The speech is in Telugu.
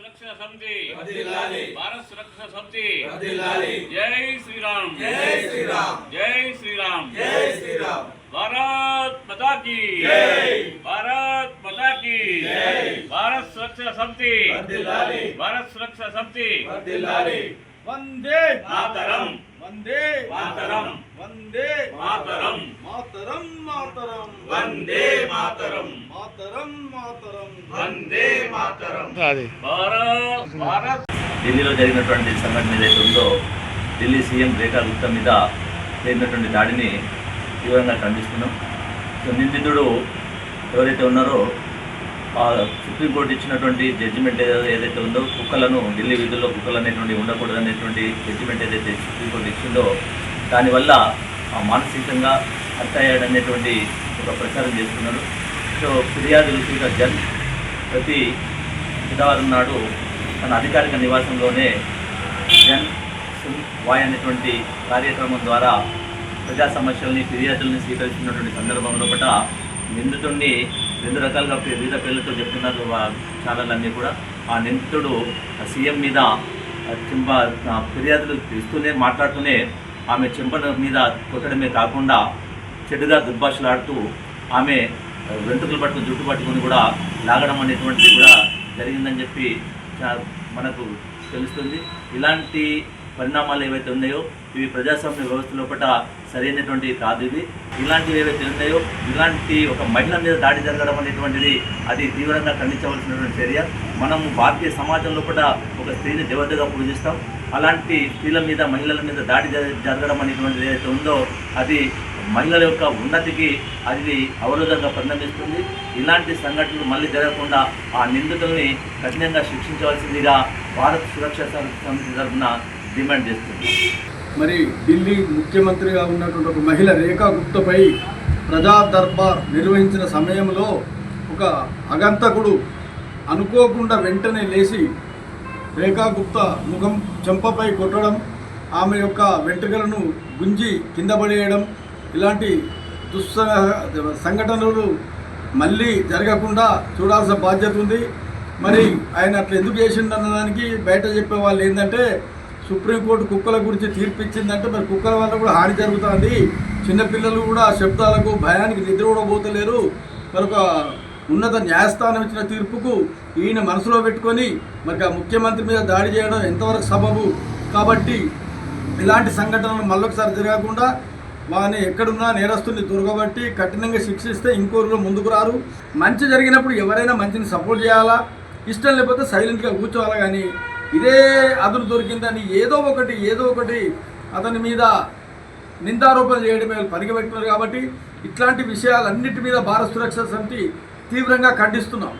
सुरक्षा समिति भारत सुरक्षा समिति जय श्री राम जय श्री राम जय श्री राम जय श्री राम भारत माता की। भारत पता की। भारत सुरक्षा समिति भारत सुरक्षा समिति वंदे मातरम। वंदे मातरम। वंदे मातरम। मातरम मातरम। वंदे मातरम। మాతరం వందే మాతరం. భారత్ భారత్. ఢిల్లీలో జరిగినటువంటి సంఘటన ఏదైతే ఉందో ఢిల్లీ సీఎం రేఖా గుప్తా మీద జరిగినటువంటి దాడిని తీవ్రంగా ఖండిస్తున్నాం. సో నిందితుడు ఎవరైతే ఉన్నారో ఆ సుప్రీంకోర్టు ఇచ్చినటువంటి జడ్జిమెంట్ ఏదైతే ఉందో కుక్కలను ఢిల్లీ వీధుల్లో కుక్కలు అనేటువంటి ఉండకూడదు అనేటువంటి జడ్జిమెంట్ ఏదైతే సుప్రీంకోర్టు ఇచ్చిందో దానివల్ల ఆ మానసికంగా హర్ట్ అయ్యాడనేటువంటి ఒక ప్రచారం చేస్తున్నారు. సో ఫిర్యాదు రిసీవ్ జన్ ప్రతి బుధవారం నాడు తన అధికారిక నివాసంలోనే జన్ సున్ వాయ్ అనేటువంటి కార్యక్రమం ద్వారా ప్రజా సమస్యల్ని ఫిర్యాదుల్ని స్వీకరిస్తున్నటువంటి సందర్భంలో పట నిందితుడిని రెండు రకాలుగా వివిధ పేర్లతో చెప్తున్నారు ఛానళ్ళన్నీ కూడా. ఆ నిందితుడు ఆ సీఎం మీద చింప చెంప ఫిర్యాదులు ఇస్తూనే మాట్లాడుతూనే ఆమె చెంప మీద కొట్టడమే కాకుండా చెడుగా దుర్భాషలాడుతూ ఆమె వెంట్రుకలు పట్టుకుని జుట్టు పట్టుకుని కూడా లాగడం అనేటువంటిది కూడా జరిగిందని చెప్పి మనకు తెలుస్తుంది. ఇలాంటి పరిణామాలు ఏవైతే ఉన్నాయో ఇవి ప్రజాస్వామ్య వ్యవస్థ లోపల సరైనటువంటి కాదు ఇవి ఇలాంటివి ఏవైతే ఉన్నాయో ఇలాంటి ఒక మహిళ మీద దాడి జరగడం అనేటువంటిది అది తీవ్రంగా ఖండించవలసినటువంటి చర్య. మనము భారతీయ సమాజం లోపల ఒక స్త్రీని దేవతగా పూజిస్తాం. అలాంటి స్త్రీల మీద మహిళల మీద దాడి జరగడం అనేటువంటిది ఏదైతే ఉందో అది మహిళల యొక్క ఉన్నతికి అది అవరోధంగా పరిణమిస్తుంది ఇలాంటి సంఘటనలు మళ్ళీ జరగకుండా ఆ నిందితుల్ని కఠినంగా శిక్షించవలసిందిగా భారత్ సురక్షా సమితి తరఫున డిమాండ్ చేస్తుంది మరి ఢిల్లీ ముఖ్యమంత్రిగా ఉన్నటువంటి ఒక మహిళ రేఖా గుప్తపై ప్రజా దర్బార్ నిర్వహించిన సమయంలో ఒక అగంతకుడు అనుకోకుండా వెంటనే లేచి రేఖా గుప్తా ముఖం చెంపపై కొట్టడం ఆమె యొక్క వెంట్రుకలను గుంజి కింద పడేయడం ఇలాంటి దుస్స సంఘటనలు మళ్ళీ జరగకుండా చూడాల్సిన బాధ్యత ఉంది. మరి ఆయన అట్లా ఎందుకు చేసిండు అన్నదానికి బయట చెప్పే వాళ్ళు ఏంటంటే సుప్రీంకోర్టు కుక్కల గురించి తీర్పు ఇచ్చిందంటే మరి కుక్కల వల్ల కూడా హాని జరుగుతుంది. చిన్నపిల్లలు కూడా శబ్దాలకు భయానికి నిద్ర కూడా పోతలేరు. మరి ఒక ఉన్నత న్యాయస్థానం ఇచ్చిన తీర్పుకు ఈయన మనసులో పెట్టుకొని మరి ఆ ముఖ్యమంత్రి మీద దాడి చేయడం ఎంతవరకు సబబు? కాబట్టి ఇలాంటి సంఘటనలు మళ్ళొకసారి జరగకుండా వాని ఎక్కడున్నా నేరస్తుని దొరకబట్టి కఠినంగా శిక్షిస్తే ఇంకోరులో ముందుకు రారు. మంచి జరిగినప్పుడు ఎవరైనా మంచిని సపోర్ట్ చేయాలా? ఇష్టం లేకపోతే సైలెంట్గా కూర్చోవాలా కానీ ఇదే అదును దొరికిందని ఏదో ఒకటి ఏదో ఒకటి అతని మీద నిందారోపణ చేయడమే పనికి కాబట్టి ఇట్లాంటి విషయాలన్నిటి మీద భారత సురక్షా సమితి తీవ్రంగా ఖండిస్తున్నాం.